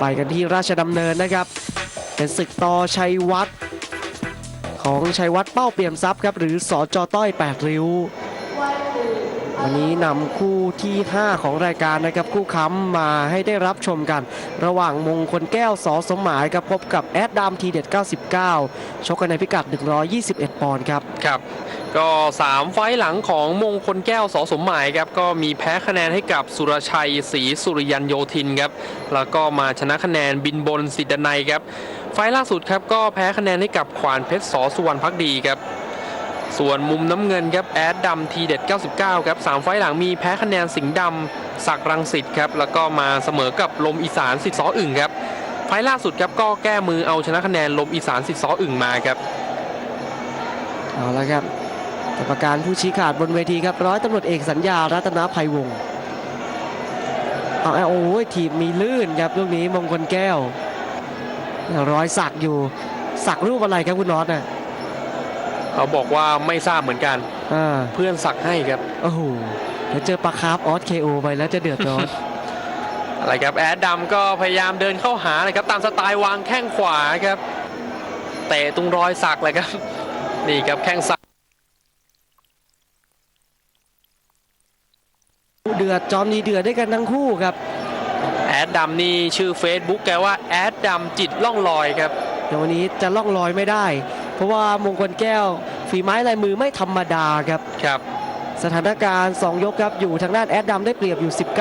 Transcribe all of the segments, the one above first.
ไปกันที่ราชดำเนินนะครับ เป็นศึกต่อชัยวัฒน์ของชัยวัฒน์เป้าเปี่ยมทรัพย์ครับ หรือสอจอต้อย 8 ริ้ว วันนี้นำคู่ที่ 5 ของรายการนะครับคู่ค้ำมาให้ได้รับชมกัน ระหว่างมงคลแก้วสอสมหมายครับพบกับแอดดามทีเด็ด 99 ชกกันในพิกัด 121 ปอนด์ครับครับก็ 3 ไฟล์หลังของมงคลแก้วสอสมหมายครับก็มีแพ้คะแนนให้กับสุรชัยศรีสุริยันโยธินครับแล้วก็มาชนะคะแนนบินบนสิทธนัยครับไฟล์ล่าสุดครับก็แพ้คะแนนให้กับขวานเพชรสอสุวรรณพักดีครับ ส่วนมุมน้ำเงินครับแอดดำทีเด็ด 99 ครับ 3 ไฟล์หลังมีแพ้คะแนนสิงห์ดำศักรังสิตครับ แล้วก็มาเสมอกับลมอีสานสิทธิ์สออึ่งครับ ไฟล่าสุดครับก็แก้มือเอาชนะคะแนนลมอีสานสิทธิ์สออึ่งมาครับ เอาละครับกรรมการผู้ชี้ขาดบนเวทีครับร้อยตำรวจเอกสัญญารัตนภัยวงศ์เอาเอาโอ้ยทีมมีลื่นครับลูกนี้มงคลแก้ว รอยสักอยู่สักรูปอะไรครับคุณน็อตน่ะ เขาบอกว่าไม่ทราบเหมือนกัน อ่าเพื่อนสักให้ครับ โอ้โหเดี๋ยวเจอปลาคาร์ฟออสเคโอไปแล้วจะเดือดร้อน อะไรครับแอดดำก็พยายามเดินเข้าหาเลยครับ ตามสไตล์วางแข้งขวาครับเตะตรงรอยสักเลยครับ นี่ครับแข้งซ้าย เดือดจอมดีเดือดด้วยกันทั้งคู่ครับ แอดดำนี่ชื่อ Facebook แกว่าแอดดำจิตล่องลอยครับ แต่วันนี้จะล่องลอยไม่ได้ เพราะว่ามงคลแก้ว ฝีไม้ลายมือไม่ธรรมดาครับครับ สถานการณ์ 2 ยกครับอยู่ทางด้านแอดดำได้เปรียบอยู่ 19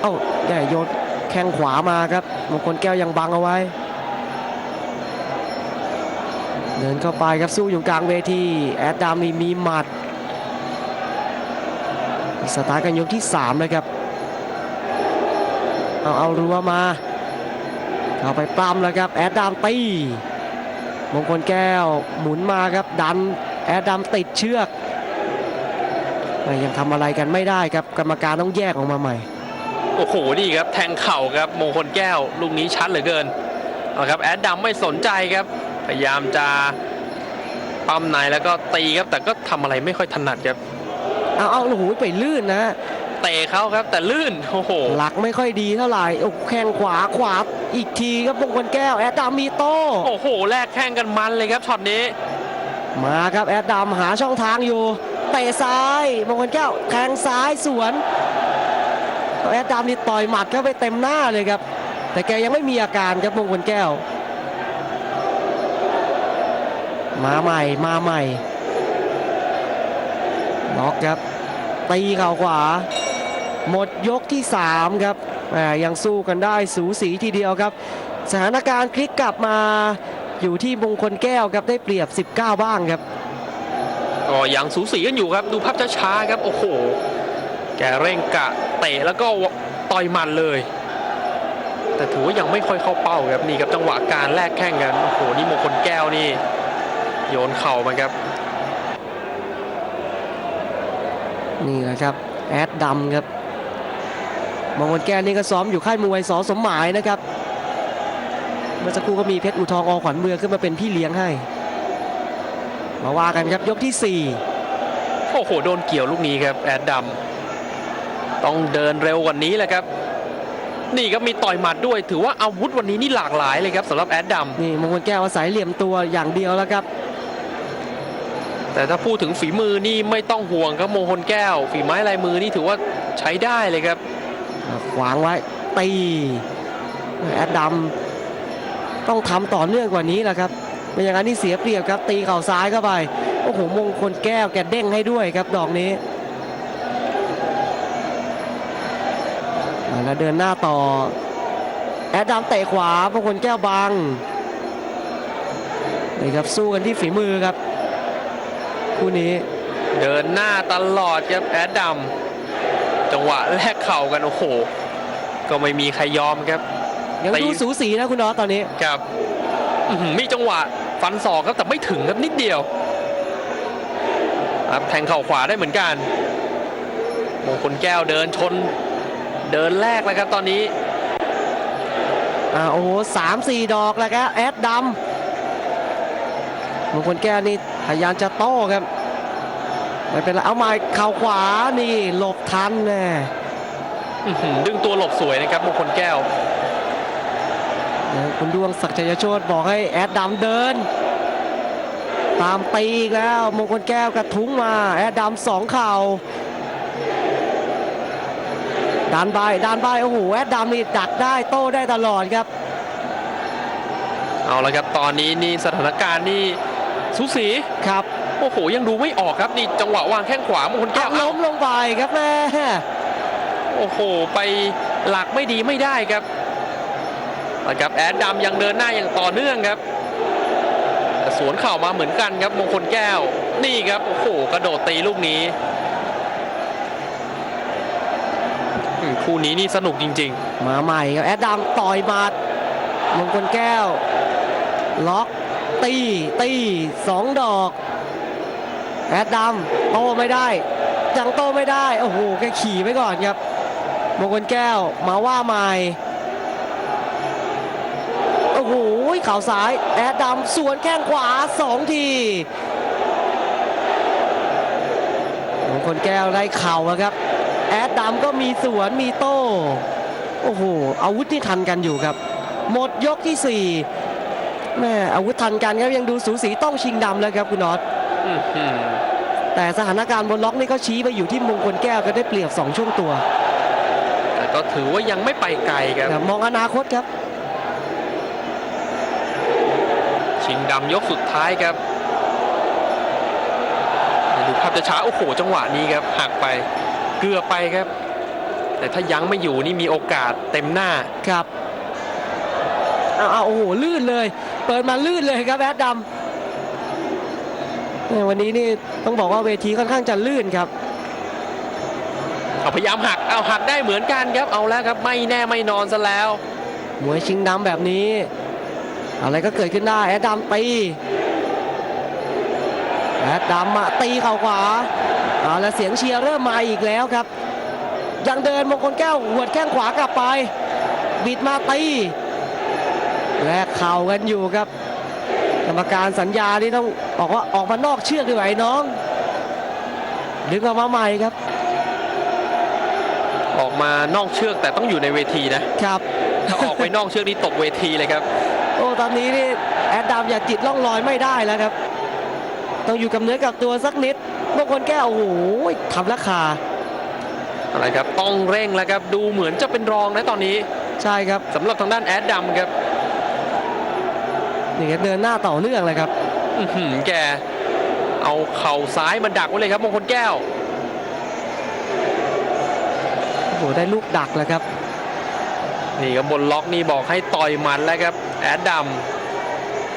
เอ้าแย่โยนแข้งขวามาครับมงคลแก้วยังบังเอาไว้ เดินเข้าไปครับสู้อยู่กลางเวทีแอดดำนี่มีหมัดสตาร์ทกันยกที่3นะครับ เอาเอารัวมา เข้าไปปล้ำแล้วครับ แอดดามตี มงคลแก้วหมุนมาครับดันแอดดามติดเชือกแต่ยังทำอะไรกันไม่ได้ครับกรรมการต้องแยกออกมาใหม่ โอ้โหนี่ครับแทงเข่าครับมงคลแก้วลูกนี้ชัดเหลือเกินเอาครับแอดดำไม่สนใจครับ พยายามจะปั้มในแล้วก็ตีครับแต่ก็ทำอะไรไม่ค่อยถนัดครับเอาเอาโอ้โหไปลื่นนะ เตะเขาครับ แต่ลื่นโอ้โหหลักไม่ค่อยดีเท่าไหร่โอ้แข้งขวาขวาอีกทีครับมงคลแก้วแอดดามมีโต้โอ้โหแลกแข้งกันมันเลยครับช็อตนี้ มาครับแอดดามหาช่องทางอยู่เตะซ้ายมงคลแก้วแทงซ้ายสวนแอดดามนี่ต่อยหมัดเข้าไปเต็มหน้าเลยครับ แต่แกยังไม่มีอาการครับมงคลแก้ว มาใหม่มาใหม่ล็อกครับตีเข่าขวา หมดยกที่ 3 ครับแหมยังสู้กันได้สูสีทีเดียวครับ สถานการณ์คลิกกลับมาอยู่ที่มงคลแก้วครับได้เปรียบ 19 บ้างครับก็ยังสูสีกันอยู่ครับ ดูภาพช้าๆครับ โอ้โห แกเร่งกะเตะแล้วก็ต่อยหมันเลย แต่ถือว่ายังไม่ค่อยเข้าเป้าครับนี่ครับจังหวะการแลกแข้งกันโอ้โหนี่มงคลแก้วนี่ โยนเข่ามาครับ นี่แหละครับ แอดดำครับ มงคลแก้วนี่ก็ซ้อมอยู่ค่ายมวยสอสมหมายนะครับ เมื่อสักครู่ก็มีเพชรอุทองอขวัญเมืองขึ้นมาเป็นพี่เลี้ยงให้ มาว่ากันครับยกที่โอ้โห โดนเกี่ยวลูกนี้ครับแอดดำต้องเดินเร็วกว่านี้แหละครับ นี่ครับมีต่อยหมัดด้วย ถือว่าอาวุธวันนี้นี่หลากหลายเลยครับสำหรับแอดด4นี่มงคลแก้วอาศัยเหลี่ยมตัวอย่างเดียวแล้วครับำแต่ถ้าพูดถึงฝีมือนี่ไม่ต้องห่วงครับมงคลแก้ว ฝีไม้ลายมือนี่ถือว่าใช้ได้เลยครับ ขวางไว้ตีแอดดำต้องทำต่อเนื่องกว่านี้แหละครับไม่อย่างนั้นนี่เสียเปรียบครับ ตีเข่าซ้ายเข้าไปโอ้โหมงคลแก้วแกเด้งให้ด้วยครับดอกนี้แล้วเดินหน้าต่อ แอดดำเตะขวามงคลแก้วบังนี่ครับสู้กันที่ฝีมือครับ คู่นี้ เดินหน้าตลอดครับแอดดำ จังหวะแลกเข่ากันโอ้โห ก็ไม่มีใครยอมครับยังตีดูสูสีนะคุณน้อตตอนนี้ครับอื้อหือมีจังหวะฟันศอกครับแต่ไม่ถึงครับนิดเดียวครับแทงเข่าขวาได้เหมือนกันมงคลแก้วเดินชน เดินแรกแล้วครับตอนนี้อ่าโอ้โหสามสี่ดอกแล้วครับแอดดำมงคลแก้วนี่พยายามจะโต้ครับ ไม่เป็นไรเอาไม้เข่าขวานี่หลบทันแน่อื้อหือดึงตัวหลบสวยนะครับมงคลแก้วแล้ว คุณดวงศักดิ์ชัยโชตบอกให้แอดดำเดิน ตามตีอีกแล้วมงคลแก้วกระทุ้งมา แอดดำสองเข่าดานใบดานใบโอ้โหแอดดำนี่ดักได้โต้ได้ตลอดครับ เอาละครับตอนนี้นี่สถานการณ์นี่สูสีครับ โอ้โหยังดูไม่ออกครับนี่จังหวะวางแข้งขวามงคลแก้วล้เอ้ามลงไปครับแม่โอ้โหไปหลักไม่ดีไม่ได้ครับนะครับแอดดำยังเดินหน้าอย่างต่อเนื่องครับแต่สวนเข่ามาเหมือนกันครับมงคลแก้ว นี่ครับโอ้โหกระโดดตีลูกนี้อืมคู่นี้นี่สนุกจริงมาใหม่ครับแอดดำต่อยหมัดมงคลแก้ว ล็อกตีตีสองดอก แอดดำโตไม่ได้ ยังโตไม่ได้ โอ้โหแกขี่ไว้ก่อนครับมงคลแก้วมาว่าใหม่โอ้โหเข่าซ้าย แอดดำสวนแข้งขวาสองทีมงคลแก้วได้เข่าครับ แอดดำก็มีสวนมีโต้โอ้โหอาวุธที่ทันกันอยู่ครับ หมดยกที่4แม่อาวุธทันกันครับยังดูสูสีต้องชิงดำแล้วครับคุณน็อตๆอื้อหือ แต่สถานการณ์บนล็อกนี่ก็ชี้ไปอยู่ที่มงคลแก้วก็ได้เปรียบ2ช่วงตัว แต่ก็ถือว่ายังไม่ไปไกลครับแต่มองอนาคตครับ ชิงดำยกสุดท้ายครับดูภาพจะช้าๆโอ้โหจังหวะนี้ครับหักไปเกือบไปครับ แต่ถ้ายังไม่อยู่นี่มีโอกาสเต็มหน้าครับเอาเอาโอ้โหลื่นเลย เปิดมาลื่นเลยครับแอดดำเนี่ย วันนี้นี่ต้องบอกว่าเวทีค่อนข้างจะลื่นครับเอาพยายามหักเอาหักได้เหมือนกันครับเอาแล้วครับไม่แน่ไม่นอนซะแล้วมวยชิงดำแบบนี้ อะไรก็เกิดขึ้นได้แอดดำตีแอดดำมาตีเข่าขวาเอาแล้วเสียงเชียร์เริ่มมาอีกแล้วครับ ยังเดินมงคลแก้วหวดแข้งขวากลับไป บิดมาตีแลกเข่ากันอยู่ครับ กรรมการสัญญาที่ต้องบอกว่าออกมานอกเชือกดีกว่าไอ้น้อง ดึงออกมาใหม่ครับ ออกมานอกเชือกแต่ต้องอยู่ในเวทีนะครับ ถ้าออกไปนอกเชือกนี่ตกเวทีเลยครับ โอ้ตอนนี้นี่แอดดามอย่าจิตล่องลอยไม่ได้แล้วครับ ต้องอยู่กับเนื้อกับตัวสักนิดบางคนแก้วโอ้โหทำราคาอะไรครับต้องเร่งแล้วครับดูเหมือนจะเป็นรองนะตอนนี้ ใช่ครับสำหรับทางด้านแอดดำครับ นี่ครับเดินหน้าต่อเนื่องเลยครับอื้อหือแกเอาเข่าซ้ายมาดักไว้เลยครับมงคลแก้วโอ้โหได้ลูกดักแล้วครับ นี่ครับบนล็อกนี่บอกให้ต่อยหมันแล้วครับ แอดด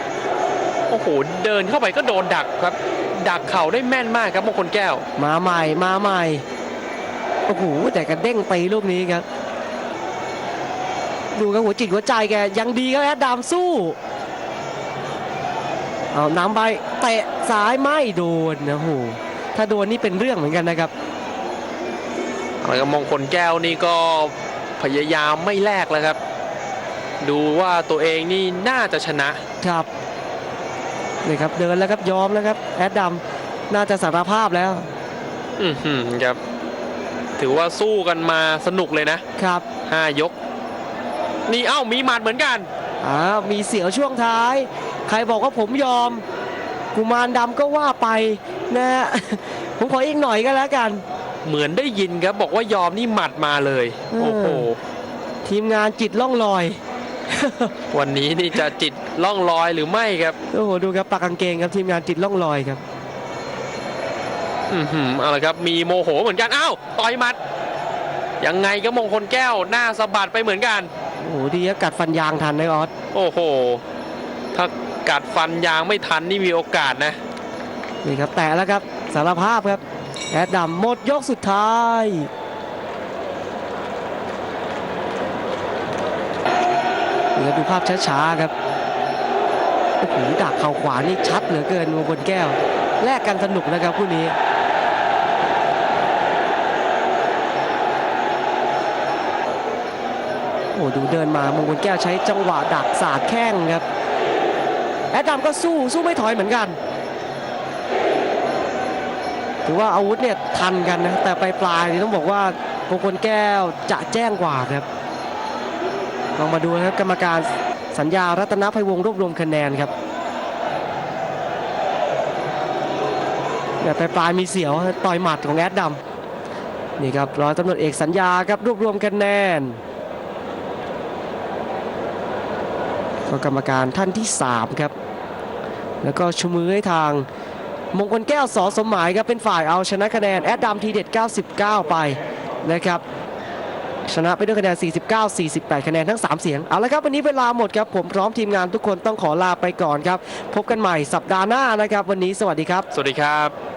ำโอ้โหเดินเข้าไปก็โดนดักครับ ดักเข่าได้แม่นมากครับมงคลแก้ว มาใหม่มาใหม่โอ้โหแต่กระเด้งตีลูกนี้ครับ ดูครับหัวจิตหัวใจแกยังดีครับแอดดามสู้ เอานำไปเตะซ้ายไม่โดนนะโอ้โหถ้าโดนนี่เป็นเรื่องเหมือนกันนะครับแล้วก็มงคลแก้วนี่ก็พยายามไม่แลกแล้วครับ ดูว่าตัวเองนี่น่าจะชนะครับนี่ครับเดินแล้วครับยอมแล้วครับแอดดัมน่าจะสารภาพแล้ว อือหือครับ ถือว่าสู้กันมาสนุกเลยนะครับห้ายก นี่เอ้ามีหมัดเหมือนกันอ้าวมีเสียวช่วงท้าย ใครบอกว่าผมยอม กุมารดำก็ว่าไปนะฮะ ผมขออีกหน่อยก็แล้วกัน เหมือนได้ยินครับ บอกว่ายอมนี่หมัดมาเลยเออโอ้โห ทีมงานจิตล่องลอย วันนี้นี่จะจิตล่องลอยหรือไม่ครับ โอ้โห ดูครับปากกางเกงครับทีมงานจิตล่องลอยครับ อือหือเอาละครับ มีโมโหเหมือนกัน อ้าว ต่อยหมัด ยังไงก็มงคลแก้ว หน้าสะบัดไปเหมือนกัน โอ้โหดีครับกัดฟันยางทันนะออส โอ้โห ถ้ากัดฟันยางไม่ทันนี่มีโอกาสนะ นี่ครับแตะแล้วครับสารภาพครับแอดดัมหมดยกสุดท้ายนี่ครับดูภาพช้าๆครับโอ้โหดักเข่าขวานี่ชัดเหลือเกินมงคลแก้ว แลกกันสนุกนะครับคู่นี้โอ้ดูเดินมามงคลแก้วใช้จังหวะดักสาดแข้งครับ แอดดัมก็สู้สู้ไม่ถอยเหมือนกัน ถือว่าอาวุธเนี่ยทันกันนะ แต่ไปปลายนี่ต้องบอกว่ามงคลแก้วจะแจ้งกว่าครับลองมาดูนะครับกรรมการสัญญารัตนภัยวงรวบรวมคะแนนครับเนี่ยปลายมีเสียวต่อยหมัดของแอดดำนี่ครับร้อยตำรวจเอกสัญญาครับรวบรวมคะแนน ก็กรรมการท่านที่ 3 ครับ แล้วก็ชูมือให้ทางมงคลแก้วสอสมหมายครับเป็นฝ่ายเอาชนะคะแนนแอดดำทีเด็ด 99 ไปนะครับชนะไปด้วยคะแนน 49 48 คะแนนทั้ง 3 เสียง เอาละครับ วันนี้เวลาหมดครับ ผมพร้อมทีมงานทุกคนต้องขอลาไปก่อนครับ พบกันใหม่สัปดาห์หน้านะครับ วันนี้สวัสดีครับ สวัสดีครับ